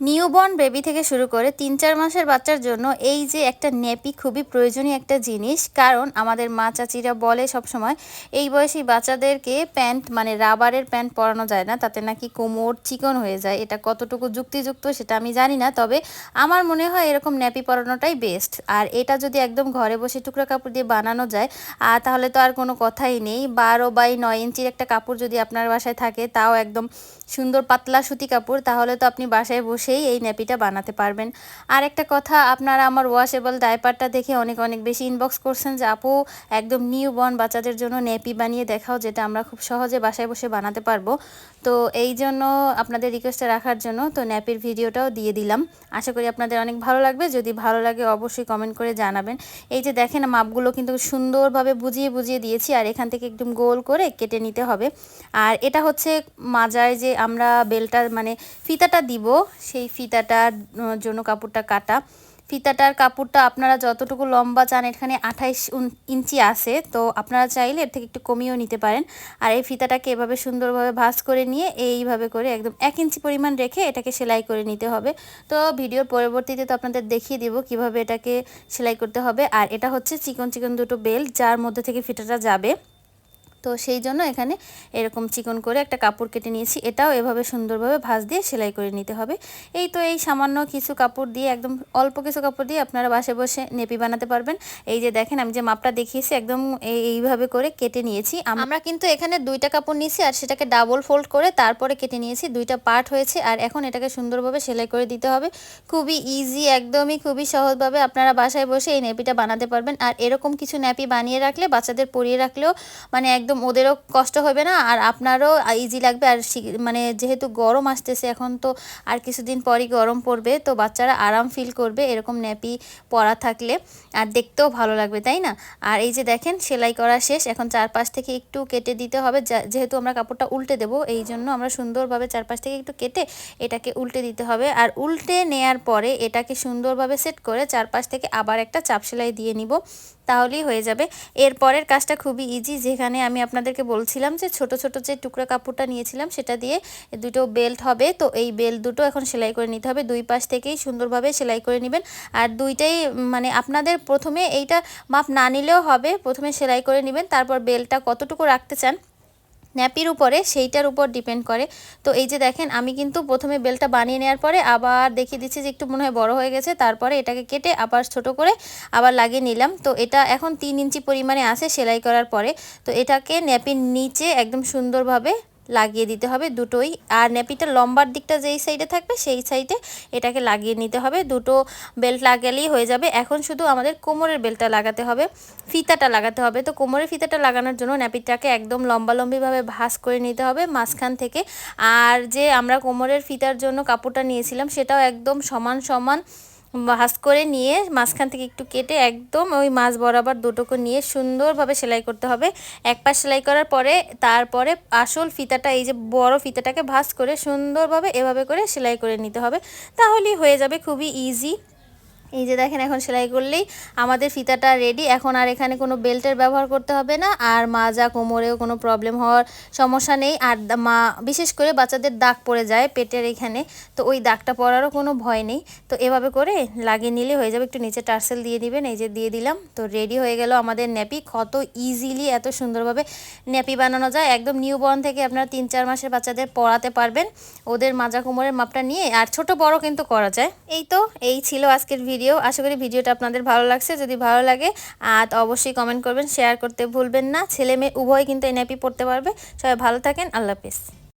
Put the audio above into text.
Newborn baby থেকে শুরু করে তিন চার মাসের বাচ্চার জন্য এই যে একটা নেপি খুবই প্রয়োজনীয় একটা জিনিস, কারণ আমাদের মা চাচিরা বলে সবসময়, এই বয়সী বাচ্চাদেরকে প্যান্ট মানে রাবারের প্যান্ট পরানো যায় না, তাতে নাকি কোমর চিকন হয়ে যায়। এটা কতটুকু যুক্তিযুক্ত সেটা আমি জানি না, তবে আমার মনে হয় এরকম ন্যাপি পরানোটাই বেস্ট আর এটা যদি একদম ঘরে বসে টুকরো কাপড় দিয়ে বানানো যায় আর তাহলে তো আর কোনো কথাই নেই। বারো বাই নয় ইঞ্চির একটা কাপড় যদি আপনার বাসায় থাকে, তাও একদম সুন্দর পাতলা সুতি কাপড়, তাহলে তো আপনি বাসায় বসেই এই ন্যাপিটা বানাতে পারবেন। আর একটা কথা, আপনারা আমার ওয়াশেবল ডাইপারটা দেখে অনেক অনেক বেশি ইনবক্স করছেন যে, আপু, একদম নিউ বর্ন বাচ্চাদের জন্য ন্যাপি বানিয়ে দেখাও, যেটা আমরা খুব সহজে বাসায় বসে বানাতে পারব। তো এই জন্য আপনাদের রিকোয়েস্টটা রাখার জন্য তো ন্যাপির ভিডিওটাও দিয়ে দিলাম। আশা করি আপনাদের অনেক ভালো লাগবে। যদি ভালো লাগে অবশ্যই কমেন্ট করে জানাবেন। এই যে দেখেন, মাপগুলো কিন্তু সুন্দরভাবে বুঝিয়ে বুঝিয়ে দিয়েছি, আর এখান থেকে একদম গোল করে কেটে নিতে হবে। আর এটা হচ্ছে মাজায় যে আমরা বেলটা মানে ফিতাটা দিব সেই ফিতাটার জন্য কাপড়টা কাটা। ফিতাটার কাপড়টা আপনারা যতটুকু লম্বা চান, এখানে আঠাইশ ইঞ্চি আছে, তো আপনারা চাইলে এর থেকে একটু কমিয়েও নিতে পারেন। আর এই ফিতাটাকে এভাবে সুন্দরভাবে ভাঁজ করে নিয়ে এইভাবে করে একদম এক ইঞ্চি পরিমাণ রেখে এটাকে সেলাই করে নিতে হবে। তো ভিডিওর পরবর্তীতে তো আপনাদের দেখিয়ে দিব কীভাবে এটাকে সেলাই করতে হবে। আর এটা হচ্ছে চিকন চিকন দুটো বেল্ট যার মধ্যে থেকে ফিতাটা যাবে। তো সেই জন্য এখানে এরকম চিকন করে একটা কাপড় কেটে নিয়েছি। এটাও এভাবে সুন্দরভাবে ভাঁজ দিয়ে সেলাই করে নিতে হবে। এই তো এই সামান্য কিছু কাপড় দিয়ে একদম অল্প কিছু কাপড় দিয়ে আপনারা বাসে বসে নেপি বানাতে পারবেন। এই যে দেখেন আমি যে মাপটা দেখিয়েছি একদম এইভাবে করে কেটে নিয়েছি। আমরা কিন্তু এখানে দুইটা কাপড় নিয়েছি আর সেটাকে ডাবল ফোল্ড করে তারপরে কেটে নিয়েছি। দুইটা পার্ট হয়েছে আর এখন এটাকে সুন্দরভাবে সেলাই করে দিতে হবে। খুবই ইজি একদমই খুবই সহজভাবে আপনারা বাসায় বসে এই নেপিটা বানাতে পারবেন। আর এরকম কিছু ন্যাপি বানিয়ে রাখলে, বাচ্চাদের পরিয়ে রাখলেও মানে একদম একদম ওদেরও কষ্ট হবে না, আর আপনারও ইজি লাগবে। আর মানে যেহেতু গরম আসতেছে, এখন তো আর কিছুদিন পরই গরম পড়বে, তো বাচ্চারা আরাম ফিল করবে এরকম ন্যাপি পরা থাকলে, আর দেখতেও ভালো লাগবে, তাই না? আর এই যে দেখেন, সেলাই করা শেষ, এখন চারপাশ থেকে একটু কেটে দিতে হবে যেহেতু আমরা কাপড়টা উল্টে দেব, এই জন্য আমরা সুন্দরভাবে চারপাশ থেকে একটু কেটে এটাকে উল্টে দিতে হবে। আর উল্টে নেয়ার পরে এটাকে সুন্দরভাবে সেট করে চারপাশ থেকে আবার একটা চাপ সেলাই দিয়ে নিব, তাহলেই হয়ে যাবে। এরপরের কাজটা খুবই ইজি যেখানে আমি আপনাদেরকে বলছিলাম যে ছোট ছোট যে টুকরা কাপড়টা নিয়েছিলাম সেটা দিয়ে দুটো বেল্ট হবে। তো এই বেল্ট দুটো এখন সেলাই করে নিতে হবে। দুই পাশ থেকেই সুন্দরভাবে সেলাই করে নেবেন। আর দুইটাই মানে আপনাদের প্রথমে এইটা মাপ না নিলেও হবে। প্রথমে সেলাই করে নেবেন। তারপর বেলটা কতটুকু রাখতে চান ন্যাপির উপরে, সেইটার উপর ডিপেন্ড করে। তো এই যে দেখেন, আমি কিন্তু প্রথমে বেলটা বানিয়ে নেওয়ার পরে আবার দেখিয়ে দিচ্ছি যে একটু মনে হয় বড়ো হয়ে গেছে, তারপরে এটাকে কেটে আবার ছোট করে আবার লাগিয়ে নিলাম। তো এটা এখন তিন ইঞ্চি পরিমাণে আসে সেলাই করার পরে। তো এটাকে ন্যাপির নিচে একদম সুন্দরভাবে লাগিয়ে দিতে হবে দুটোই। আর নেপিটা লম্বার দিকটা যেই সাইডে থাকবে, সেই সাইডে এটাকে লাগিয়ে নিতে হবে। দুটো বেল্ট লাগালেই হয়ে যাবে। এখন শুধু আমাদের কোমরের বেল্টটা লাগাতে হবে, ফিতাটা লাগাতে হবে। তো কোমরের ফিতাটা লাগানোর জন্য ন্যাপিটাকে একদম লম্বালম্বিভাবে ভাস করে নিতে হবে মাঝখান থেকে। আর যে আমরা কোমরের ফিতার জন্য কাপড়টা নিয়েছিলাম, সেটাও একদম সমান সমান ভাস করে নিয়ে মাঝখান থেকে একটু কেটে একদম ওই মাছ বরাবর দুটোকে নিয়ে সুন্দরভাবে সেলাই করতে হবে। এক পাশ সেলাই করার পরে তারপরে আসল ফিতাটা, এই যে বড় ফিতাটাকে ভাস করে সুন্দরভাবে এভাবে করে সেলাই করে নিতে হবে। তাহলেই হয়ে যাবে খুবই ইজি এই যে দেখেন, এখন সেলাই করলেই আমাদের ফিতাটা রেডি এখন আর এখানে কোনো বেল্টের ব্যবহার করতে হবে না, আর মাজা কোমরেও কোনো প্রবলেম হওয়ার সমস্যা নেই। আর মা, বিশেষ করে বাচ্চাদের দাগ পড়ে যায় পেটের এখানে, তো ওই দাগটা পড়ারও কোনো ভয় নেই। তো এভাবে করে লাগিয়ে নিলে হয়ে যাবে। একটু নিচে টার্সেল দিয়ে দিবেন, এই যে দিয়ে দিলাম। তো রেডি হয়ে গেল আমাদের ন্যাপি। কত ইজিলি এত সুন্দরভাবে ন্যাপি বানানো যায়। একদম নিউ বর্ন থেকে আপনারা তিন চার মাসের বাচ্চাদের পড়াতে পারবেন। ওদের মাজা কোমরের মাপটা নিয়ে, আর ছোট বড় কিন্তু করা যায়। এই তো, এই ছিল আজকের ভিডিও ভিডিও। আশা করি ভিডিওটা আপনাদের ভালো লাগছে। যদি ভালো লাগে আর অবশ্যই কমেন্ট করবেন। শেয়ার করতে ভুলবেন না। ছেলে মেয়ে উভয় কিন্তু এনআইপি পড়তে পারবে। সবাই ভালো থাকেন। আল্লাহ হাফিজ।